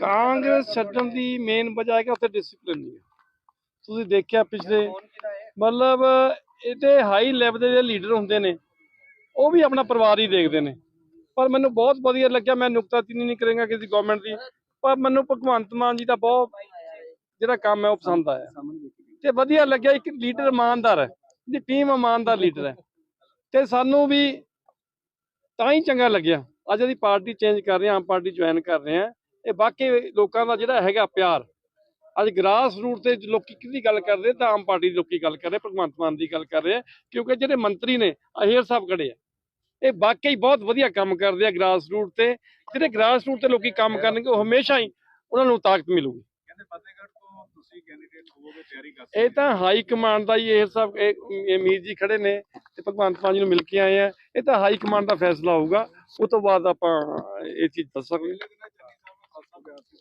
ਕਾਂਗਰਸ ਛੱਡਣ ਦੀ ਮੇਨ ਵਜ੍ਹਾ ਹੈ ਕਿ ਉੱਥੇ ਡਿਸਪਲਿਨ ਨਹੀਂ ਹੈ ਤੁਸੀਂ ਦੇਖਿਆ ਪਿਛਲੇ, ਮਤਲਬ ਇਹਦੇ ਹਾਈ ਲੈਵਲ ਦੇ ਜਿਹੜੇ ਲੀਡਰ ਹੁੰਦੇ ਨੇ, ਉਹ ਵੀ ਆਪਣਾ ਪਰਿਵਾਰ ਹੀ ਦੇਖਦੇ ਨੇ। ਪਰ ਮੈਨੂੰ ਬਹੁਤ ਵਧੀਆ ਲੱਗਿਆ, ਮੈਂ ਨੁਕਤਾਚੀਨੀ ਨਹੀਂ ਕਰਾਂਗਾ ਕਿਸੇ ਗਵਰਨਮੈਂਟ ਦੀ, ਪਰ ਮੈਨੂੰ ਭਗਵੰਤ ਮਾਨ ਜੀ ਦਾ ਬਹੁਤ ਜਿਹੜਾ ਕੰਮ ਹੈ, ਉਹ ਪਸੰਦ ਆਇਆ। ਤੇ ਵਧੀਆ ਲੱਗਿਆ, ਇੱਕ ਲੀਡਰ ਇਮਾਨਦਾਰ ਹੈ ਦੀ ਟੀਮ ਇਮਾਨਦਾਰ ਲੀਡਰ ਹੈ। ਤੇ ਸਾਨੂੰ ਵੀ ਤਾਂ ਹੀ ਚੰਗਾ ਲੱਗਿਆ। ਅੱਜ ਅਸੀਂ ਪਾਰਟੀ ਚੇਂਜ ਕਰ ਰਹੇ ਆਮ ਪਾਰਟੀ ਜੁਆਇਨ ਕਰ ਰਹੇ ਹਾਂ। ਇਹ ਵਾਕਈ ਲੋਕਾਂ ਦਾ ਜਿਹੜਾ ਹੈਗਾ ਪਿਆਰ। ਅੱਜ ਗ੍ਰਾਸ ਰੂਟ ਤੇ ਲੋਕੀ ਕਿਹਦੀ ਗੱਲ ਕਰਦੇ ਤਾਂ ਆਮ ਪਾਰਟੀ ਦੇ ਲੋਕੀ ਗੱਲ ਕਰ ਰਹੇ ਭਗਵੰਤ ਮਾਨ ਦੀ ਗੱਲ ਕਰ ਰਹੇ ਕਿਉਂਕਿ ਜਿਹੜੇ ਮੰਤਰੀ ਨੇ ਅਹੀਰ ਸਾਹਿਬ ਖੜੇ ਆ। ਇਹ ਵਾਕਈ ਬਹੁਤ ਵਧੀਆ ਕੰਮ ਕਰਦੇ ਆ ਗ੍ਰਾਸ ਰੂਟ ਤੇ। ਜਿਹੜੇ ਗ੍ਰਾਸ ਰੂਟ ਤੇ ਲੋਕੀ ਕੰਮ ਕਰਨਗੇ ਉਹ ਹਮੇਸ਼ਾ ਹੀ ਉਹਨਾਂ ਨੂੰ ਤਾਕਤ ਮਿਲੂਗੀ। ਕਰ ਇਹ ਤਾਂ ਹਾਈ ਕਮਾਂਡ ਦਾ ਹੀ ਇਹ ਸਭ ਇਹ ਇਹ ਮੀਰ ਜੀ ਖੜੇ ਨੇ ਤੇ ਭਗਵੰਤ ਮਾਨ ਜੀ ਨੂੰ ਮਿਲ ਕੇ ਆਏ ਆ। ਇਹ ਤਾਂ ਹਾਈ ਕਮਾਂਡ ਦਾ ਫੈਸਲਾ ਹੋਊਗਾ। ਉਸ ਤੋਂ ਬਾਅਦ ਆਪਾਂ ਇਹ ਚੀਜ਼ ਦੱਸ ਸਕਦੇ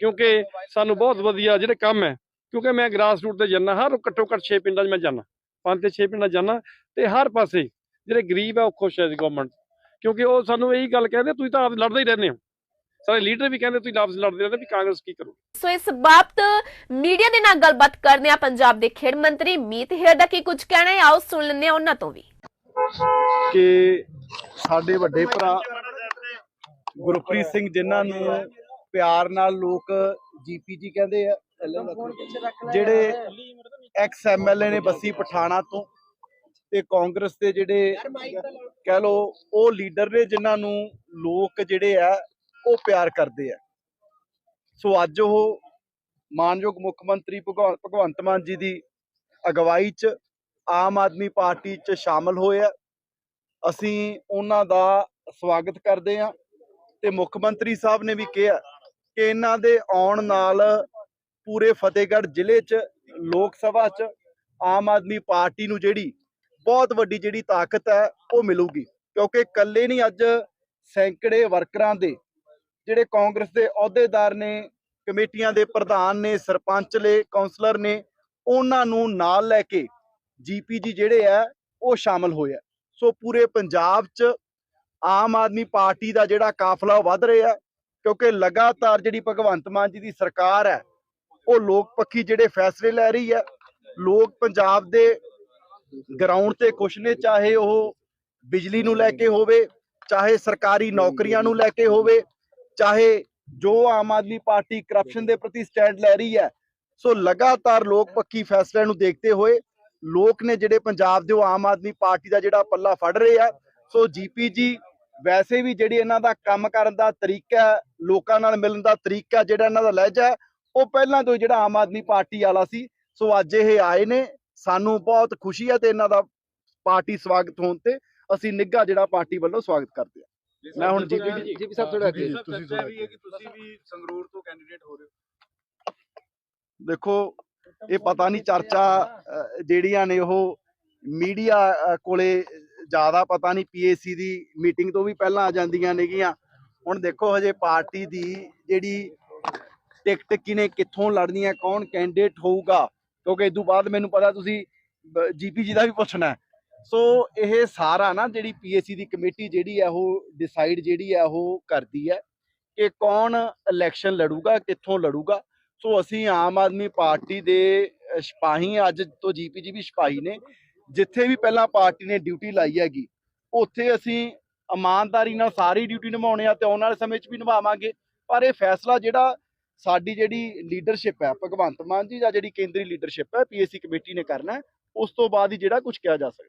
ਕਿਉਂਕਿ ਸਾਨੂੰ ਬਹੁਤ ਵਧੀਆ ਜਿਹੜੇ ਕੰਮ ਹੈ ਕਿਉਂਕਿ ਮੈਂ ਗ੍ਰਾਸ ਰੂਟ ਤੇ ਜਾਂਦਾ ਹਰ ਘੱਟੋ ਘੱਟ 6 ਪਿੰਡਾਂ 'ਚ ਮੈਂ ਜਾਂਦਾ ਪੰਜ ਤੇ 6 ਪਿੰਡਾਂ ਜਾਂਦਾ ਤੇ ਹਰ ਪਾਸੇ ਜਿਹੜੇ ਗਰੀਬ ਹੈ ਉਹ ਖੁਸ਼ ਹੈ ਜੀ ਗਵਰਨਮੈਂਟ ਕਿਉਂਕਿ ਉਹ ਸਾਨੂੰ ਇਹੀ ਗੱਲ ਕਹਿੰਦੇ ਤੁਸੀਂ ਤਾਂ ਆਪ ਲੜਦੇ ਹੀ ਰਹਿੰਦੇ ਹੋ। ਸਾਰੇ ਲੀਡਰ ਵੀ ਕਹਿੰਦੇ ਤੁਸੀਂ ਆਪਸ ਲੜਦੇ ਰਹਿੰਦੇ ਵੀ ਕਾਂਗਰਸ ਕੀ ਕਰੂ ਸੋ ਇਸ ਬਾਬਤ ਮੀਡੀਆ ਦੇ ਨਾਲ ਗੱਲਬਾਤ ਕਰਦੇ ਆ ਪੰਜਾਬ ਦੇ ਖੇਡ ਮੰਤਰੀ ਮੀਤ ਹੇਰ ਦਾ ਕੀ ਕੁਝ ਕਹਿਣਾ ਹੈ ਆਓ ਸੁਣ ਲੈਂਦੇ ਆ ਉਹਨਾਂ ਤੋਂ ਵੀ। ਕਿ ਸਾਡੇ ਵੱਡੇ ਭਰਾ ਗੁਰਪ੍ਰੀਤ ਸਿੰਘ ਜਿਨ੍ਹਾਂ ਨੂੰ ਪਿਆਰ ਨਾਲ ਲੋਕ ਜੀਪੀਜੀ ਕਹਿੰਦੇ ਆ ਜਿਹੜੇ ਐਕਸ ਐਮਐਲਏ ਨੇ ਬੱਸੀ ਪਠਾਣਾ ਤੋਂ ਤੇ ਕਾਂਗਰਸ ਦੇ ਜਿਹੜੇ ਕਹਿ ਲੋ ਉਹ ਲੀਡਰ ਨੇ ਜਿਨ੍ਹਾਂ ਨੂੰ ਲੋਕ ਜਿਹੜੇ ਆ ਉਹ ਪਿਆਰ ਕਰਦੇ ਆ। ਸੋ ਅੱਜ ਉਹ ਮਾਨਯੋਗ ਮੁੱਖ ਮੰਤਰੀ ਭਗਵ- ਭਗਵੰਤ ਮਾਨ ਜੀ ਦੀ ਅਗਵਾਈ 'ਚ ਆਮ ਆਦਮੀ ਪਾਰਟੀ 'ਚ ਸ਼ਾਮਲ ਹੋਏ ਆ। ਅਸੀਂ ਉਹਨਾਂ ਦਾ ਸਵਾਗਤ ਕਰਦੇ ਹਾਂ ਤੇ ਮੁੱਖ ਮੰਤਰੀ ਸਾਹਿਬ ਨੇ ਵੀ ਕਿਹਾ ਕਿ ਇਹਨਾਂ ਦੇ ਆਉਣ ਨਾਲ ਪੂਰੇ ਫਤਿਹਗੜ੍ਹ ਜ਼ਿਲ੍ਹੇ 'ਚ, ਲੋਕ ਸਭਾ 'ਚ ਆਮ ਆਦਮੀ ਪਾਰਟੀ ਨੂੰ ਜਿਹੜੀ ਬਹੁਤ ਵੱਡੀ ਜਿਹੜੀ ਤਾਕਤ ਹੈ, ਉਹ ਮਿਲੂਗੀ। ਕਿਉਂਕਿ ਇਕੱਲੇ ਨਹੀਂ, ਅੱਜ ਸੈਂਕੜੇ ਵਰਕਰਾਂ ਦੇ ਜਿਹੜੇ ਕਾਂਗਰਸ ਦੇ ਅਹੁਦੇਦਾਰ ਨੇ, ਕਮੇਟੀਆਂ ਦੇ ਪ੍ਰਧਾਨ ਨੇ, ਸਰਪੰਚ ਨੇ ਕਾਉਂਸਲਰ ਨੇ, ਉਹਨਾਂ ਨੂੰ ਨਾਲ ਲੈ ਕੇ ਜੀਪੀਜੀ ਜਿਹੜੇ ਆ ਉਹ ਸ਼ਾਮਲ ਹੋਏ ਆ ਸੋ ਪੂਰੇ ਪੰਜਾਬ 'ਚ ਆਮ ਆਦਮੀ ਪਾਰਟੀ ਦਾ ਜਿਹੜਾ ਕਾਫਲਾ ਵੱਧ ਰਿਹਾ ਕਿਉਂਕਿ ਲਗਾਤਾਰ ਜਿਹੜੀ ਭਗਵੰਤ ਮਾਨ ਜੀ ਦੀ ਸਰਕਾਰ ਹੈ, ਉਹ ਲੋਕ ਪੱਖੀ ਜਿਹੜੇ ਫੈਸਲੇ ਲੈ ਰਹੀ ਹੈ, ਲੋਕ ਪੰਜਾਬ ਦੇ ਗਰਾਊਂਡ ਤੇ ਕੁਛ ਨੇ, ਚਾਹੇ ਉਹ ਬਿਜਲੀ ਨੂੰ ਲੈ ਕੇ ਹੋਵੇ, ਚਾਹੇ ਸਰਕਾਰੀ ਨੌਕਰੀਆਂ ਨੂੰ ਲੈ ਕੇ ਹੋਵੇ, ਚਾਹੇ ਜੋ ਆਮ ਆਦਮੀ ਪਾਰਟੀ ਕਰਪਸ਼ਨ ਦੇ ਪ੍ਰਤੀ ਸਟੈਂਡ ਲੈ ਰਹੀ ਹੈ, ਸੋ ਲਗਾਤਾਰ ਲੋਕ ਪੱਖੀ ਫੈਸਲਿਆਂ ਨੂੰ ਦੇਖਦੇ ਹੋਏ, ਲੋਕ ਨੇ ਜਿਹੜੇ ਪੰਜਾਬ ਦੇ ਉਹ ਆਮ ਆਦਮੀ ਪਾਰਟੀ ਦਾ ਜਿਹੜਾ ਪੱਲਾ ਫੜ ਰਹੇ ਆ, ਸੋ ਜੀਪੀਜੀ ਵੈਸੇ ਵੀ ਜਿਹੜੀ ਇਹਨਾਂ ਦਾ ਕੰਮ ਕਰਨ ਦਾ ਤਰੀਕਾ ਲੋਕਾਂ ਨਾਲ ਮਿਲਣ ਦਾ ਤਰੀਕਾ ਜਿਹੜਾ ਇਹਨਾਂ ਦਾ ਲਹਿਜਾ ਉਹ ਪਹਿਲਾਂ ਤੋਂ ਜਿਹੜਾ ਆਮ ਆਦਮੀ ਪਾਰਟੀ ਵਾਲਾ ਸੀ। ਸੋ ਅੱਜ ਇਹ ਆਏ ਨੇ ਸਾਨੂੰ ਬਹੁਤ ਖੁਸ਼ੀ ਹੈ ਤੇ ਇਹਨਾਂ ਦਾ ਪਾਰਟੀ ਸਵਾਗਤ ਹੋਣ ਤੇ ਅਸੀਂ ਨਿੱਘਾ ਜਿਹੜਾ ਪਾਰਟੀ ਵੱਲੋਂ ਸਵਾਗਤ ਕਰਦੇ ਹਾਂ। ਮੈਂ ਹੁਣ GP ਜੀ- ਜੀਪੀ ਸਾਹਿਬ ਥੋੜਾ ਤੁਸੀਂ ਚਰਚਾ ਵੀ ਹੈ ਕਿ ਤੁਸੀਂ ਵੀ ਸੰਗਰੂਰ ਤੋਂ ਕੈਂਡੀਡੇਟ ਹੋ ਰਹੇ ਹੋ। ਦੇਖੋ ਇਹ ਪਤਾ ਨਹੀਂ ਚਰਚਾ ਜਿਹੜੀਆਂ ਨੇ ਉਹ ਮੀਡੀਆ ਕੋਲੇ ਜ਼ਿਆਦਾ ਪਤਾ ਨਹੀਂ ਪੀਏਸੀ ਦੀ ਮੀਟਿੰਗ ਤੋਂ ਵੀ ਪਹਿਲਾਂ ਆ ਜਾਂਦੀਆਂ ਨੇਗੀਆਂ। ਹੁਣ ਦੇਖੋ ਹਜੇ ਪਾਰਟੀ ਦੀ ਜਿਹੜੀ ਟਿਕਟ ਕਿਨੇ ਕਿੱਥੋਂ ਲੜਨੀ ਹੈ ਕੌਣ ਕੈਂਡੀਡੇਟ ਹੋਊਗਾ ਕਿਉਂਕਿ ਇਸ ਤੋਂ ਬਾਅਦ ਮੈਨੂੰ ਪਤਾ ਤੁਸੀਂ ਜੀਪੀਜੀ ਦਾ ਵੀ ਪੁੱਛਣਾ ਸੋ ਇਹ ਸਾਰਾ ਨਾ ਜਿਹੜੀ ਪੀਏਸੀ ਦੀ ਕਮੇਟੀ ਜਿਹੜੀ ਹੈ ਉਹ ਡਿਸਾਈਡ ਜਿਹੜੀ ਹੈ ਉਹ ਕਰਦੀ ਹੈ ਕਿ ਕੌਣ ਇਲੈਕਸ਼ਨ ਲੜੂਗਾ ਕਿੱਥੋਂ ਲੜੂਗਾ। ਸੋ ਅਸੀਂ ਆਮ ਆਦਮੀ ਪਾਰਟੀ ਦੇ ਅਹ, ਸਿਪਾਹੀ ਹਾਂ, ਅੱਜ ਤੋਂ ਜੀਪੀਜੀ ਵੀ ਸਿਪਾਹੀ ਨੇ। ਜਿੱਥੇ ਵੀ ਪਹਿਲਾਂ ਪਾਰਟੀ ਨੇ ਡਿਊਟੀ ਲਾਈ ਹੈਗੀ, ਉੱਥੇ ਅਸੀਂ ਇਮਾਨਦਾਰੀ ਨਾਲ ਸਾਰੀ ਡਿਊਟੀ ਨਿਭਾਉਣੇ ਆ ਤੇ ਆਉਣ ਵਾਲੇ ਸਮੇਂ 'ਚ ਵੀ ਨਿਭਾਵਾਂਗੇ। ਪਰ ਇਹ ਫੈਸਲਾ ਜਿਹੜਾ ਸਾਡੀ ਜਿਹੜੀ ਲੀਡਰਸ਼ਿਪ ਹੈ, ਭਗਵੰਤ ਮਾਨ ਜੀ ਜਾਂ ਜਿਹੜੀ ਕੇਂਦਰੀ ਲੀਡਰਸ਼ਿਪ ਹੈ ਪੀਏਸੀ ਕਮੇਟੀ ਨੇ ਕਰਨਾ ਉਸ ਤੋਂ ਬਾਅਦ ਹੀ ਜਿਹੜਾ ਕੁਝ ਕਿਹਾ ਜਾ ਸਕਦਾ।